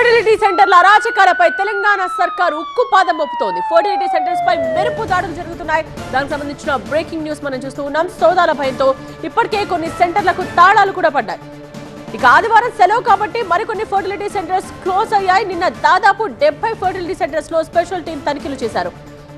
Fertility సెంటర్ల అరాచకాలపై తెలంగాణ సర్కారు ఉక్కు పాదం మోపుతోంది. ఫర్టిలిటీ సెంటర్స్ పై మెరుపు దాడులు జరుగుతున్నాయి. దానికి సంబంధించిన బ్రేకింగ్ న్యూస్ మనం చూస్తూ ఉన్నాం. సోదాల భయంతో ఇప్పటికే కొన్ని సెంటర్లకు తాళాలు కూడా పడ్డాయి. ఇక ఆదివారం సెలవు కాబట్టి మరికొన్ని ఫర్టిలిటీ సెంటర్స్ క్లోజ్ అయ్యాయి. నిన్న దాదాపు డెబ్బై ఫర్టిలిటీ సెంటర్స్లో స్పెషల్ టీం తనిఖీలు చేశారు.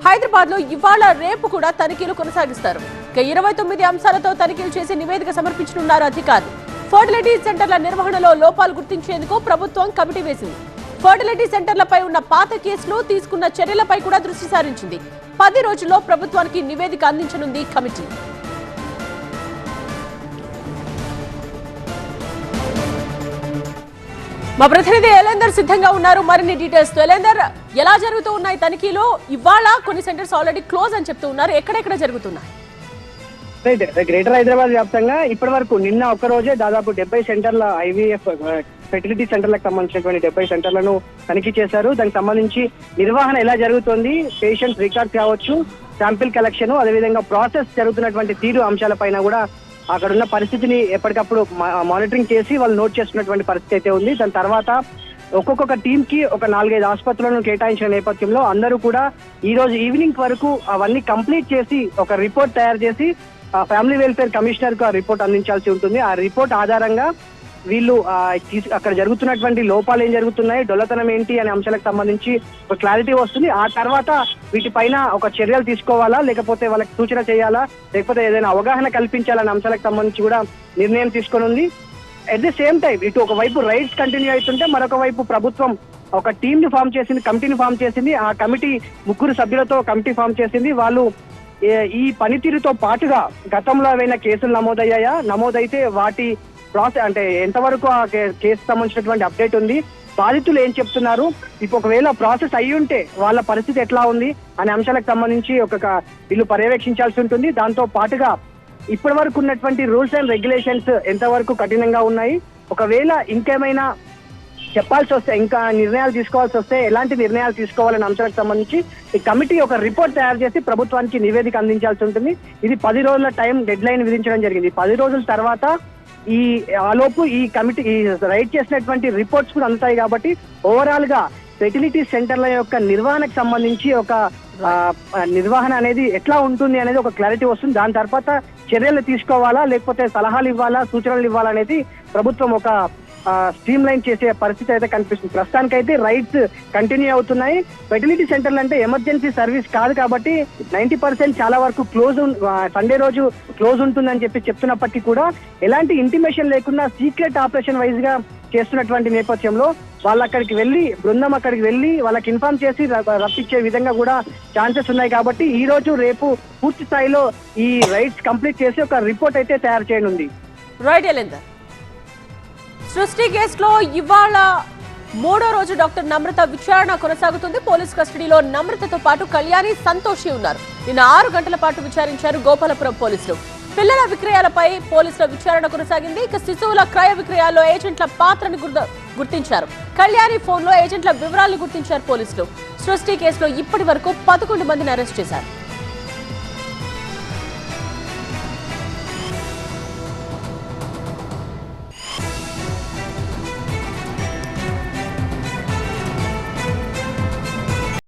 హైదరాబాద్లో ఇవాళ రేపు కూడా తనిఖీలు కొనసాగిస్తారు. ఇక ఇరవై తొమ్మిది అంశాలతో తనిఖీలు చేసి నివేదిక సమర్పించనున్నారు అధికారులు. ఫర్టిలిటీ సెంటర్ల నిర్వహణలో లోపాలు గుర్తించేందుకు ప్రభుత్వం కమిటీ వేసింది. ఫర్టిలిటీ సెంటర్లపై ఉన్న పాత కేసులు తీసుకున్న చర్యలపై కూడా దృష్టి సారించింది. పది రోజుల్లో ప్రభుత్వానికి నివేదిక అందించనుంది కమిటీ. మా ప్రతినిధి ఎలేందర్ సిద్ధంగా ఉన్నారు. మరిన్ని డీటెయిల్స్ ఎలేందర్ ఎలా జరుగుతూ ఉన్నాయి తనిఖీలు? ఇవాళ కొన్ని సెంటర్స్ ఆల్రెడీ క్లోజ్ అని చెప్తూ ఉన్నారు. ఎక్కడెక్కడ జరుగుతున్నాయి? రైట్ గ్రేటర్ హైదరాబాద్ వ్యాప్తంగా ఇప్పటి వరకు నిన్న ఒక్క రోజే దాదాపు డెబ్బై సెంటర్ల ఐవీఎఫ్ ఫెసిలిటీ సెంటర్లకు సంబంధించినటువంటి డెబ్బై సెంటర్లను తనిఖీ చేశారు. దానికి సంబంధించి నిర్వహణ ఎలా జరుగుతోంది పేషెంట్ రికార్డ్ కావచ్చు శాంపిల్ కలెక్షన్ అదేవిధంగా ప్రాసెస్ జరుగుతున్నటువంటి తీరు అంశాలపైన కూడా అక్కడ ఉన్న పరిస్థితిని ఎప్పటికప్పుడు మా- మానిటరింగ్ చేసి వాళ్ళు నోట్ చేస్తున్నటువంటి పరిస్థితి అయితే ఉంది. దాని తర్వాత ఒక్కొక్క టీం కి ఒక నాలుగైదు ఆసుపత్రులను కేటాయించిన నేపథ్యంలో అందరూ కూడా ఈ రోజు ఈవినింగ్ వరకు అవన్నీ కంప్లీట్ చేసి ఒక రిపోర్ట్ తయారు చేసి ఫ్యామిలీ వెల్ఫేర్ కమిషనర్కు ఆ రిపోర్ట్ అందించాల్సి ఉంటుంది. ఆ రిపోర్ట్ ఆధారంగా వీళ్ళు అక్కడ జరుగుతున్నటువంటి లోపాలు ఏం జరుగుతున్నాయి డొల్లతనం ఏంటి అనే అంశాలకు సంబంధించి ఒక క్లారిటీ వస్తుంది. ఆ తర్వాత వీటిపైన ఒక చర్యలు తీసుకోవాలా లేకపోతే వాళ్ళకి సూచన చేయాలా లేకపోతే ఏదైనా అవగాహన కల్పించాలనే అంశాలకు సంబంధించి కూడా నిర్ణయం తీసుకొని ఉంది. అట్ ది సేమ్ టైం ఇటు ఒక వైపు రైట్స్ కంటిన్యూ అవుతుంటే మరొక వైపు ప్రభుత్వం ఒక టీమ్ని ఫామ్ చేసింది కమిటీని ఫామ్ చేసింది. ఆ కమిటీ ముగ్గురు సభ్యులతో కమిటీ ఫామ్ చేసింది. వాళ్ళు ఈ పనితీరుతో పాటుగా గతంలో ఏవైనా కేసులు నమోదయ్యాయా? నమోదైతే వాటి ప్రాసెస్ అంటే ఎంతవరకు ఆ కేసు సంబంధించినటువంటి అప్డేట్ ఉంది? బాధితులు ఏం చెప్తున్నారు? ఇప్పుడు ఒకవేళ ప్రాసెస్ అయ్యి ఉంటే వాళ్ళ పరిస్థితి ఎట్లా ఉంది? అనే అంశాలకు సంబంధించి ఒక వీళ్ళు పర్యవేక్షించాల్సి ఉంటుంది. దాంతో పాటుగా ఇప్పటి వరకు ఉన్నటువంటి రూల్స్ అండ్ రెగ్యులేషన్స్ ఎంతవరకు కఠినంగా ఉన్నాయి? ఒకవేళ ఇంకేమైనా చెప్పాల్సి వస్తే ఇంకా నిర్ణయాలు తీసుకోవాల్సి వస్తే ఎలాంటి నిర్ణయాలు తీసుకోవాలనే అంశాలకు సంబంధించి ఈ కమిటీ ఒక రిపోర్ట్ తయారు చేసి ప్రభుత్వానికి నివేదిక అందించాల్సి ఉంటుంది. ఇది పది రోజుల టైం డెడ్ లైన్ విధించడం జరిగింది. పది రోజుల తర్వాత ఈ ఆలోపు ఈ కమిటీ ఈ రైట్ చేసినటువంటి రిపోర్ట్స్ కూడా అందుతాయి కాబట్టి ఓవరాల్గా ఫెర్టిలిటీ సెంటర్ల యొక్క నిర్వహణకు సంబంధించి ఒక నిర్వహణ అనేది ఎట్లా ఉంటుంది అనేది ఒక క్లారిటీ వస్తుంది. దాని తర్వాత చర్యలు తీసుకోవాలా లేకపోతే సలహాలు ఇవ్వాలా సూచనలు ఇవ్వాలా అనేది ప్రభుత్వం ఒక స్ట్రీమ్ లైన్ చేసే పరిస్థితి అయితే కనిపిస్తుంది. ప్రస్తుతానికైతే రైట్స్ కంటిన్యూ అవుతున్నాయి. ఫెర్టిలిటీ సెంటర్లు అంటే ఎమర్జెన్సీ సర్వీస్ కాదు కాబట్టి నైన్టీ పర్సెంట్ చాలా వరకు క్లోజ్ సండే రోజు క్లోజ్ ఉంటుందని చెప్పి చెప్తున్నప్పటికీ కూడా ఎలాంటి ఇంటిమేషన్ లేకుండా సీక్రెట్ ఆపరేషన్ వైజ్గా చేస్తున్నటువంటి నేపథ్యంలో వాళ్ళు అక్కడికి వెళ్ళి బృందం అక్కడికి వెళ్ళి వాళ్ళకి ఇన్ఫార్మ్ చేసి రప్పించే విధంగా కూడా ఛాన్సెస్ ఉన్నాయి కాబట్టి ఈ రోజు రేపు పూర్తి స్థాయిలో ఈ రైట్స్ కంప్లీట్ చేసి ఒక రిపోర్ట్ అయితే తయారు చేయనుంది. రైట్ ఎలేందర్. సృష్టి కేసులో ఇవాళ మూడో రోజు డాక్టర్ నమ్రత విచారణ కొనసాగుతుంది. పోలీస్ కస్టడీలో నమ్రతతో పాటు కళ్యాణి సంతోషి ఉన్నారు. నిన్న ఆరు గంటల పాటు విచారించారు గోపాలపురం పోలీసులు. పిల్లల విక్రయాలపై పోలీసుల విచారణ కొనసాగింది. ఇక శిశువుల క్రయ విక్రయాల్లో ఏజెంట్ల పాత్రను గుర్తించారు. కళ్యాణి ఫోన్లో ఏజెంట్ల వివరాలను గుర్తించారు పోలీసులు. సృష్టి కేసులో ఇప్పటి వరకు పదకొండు మందిని అరెస్ట్ చేశారు.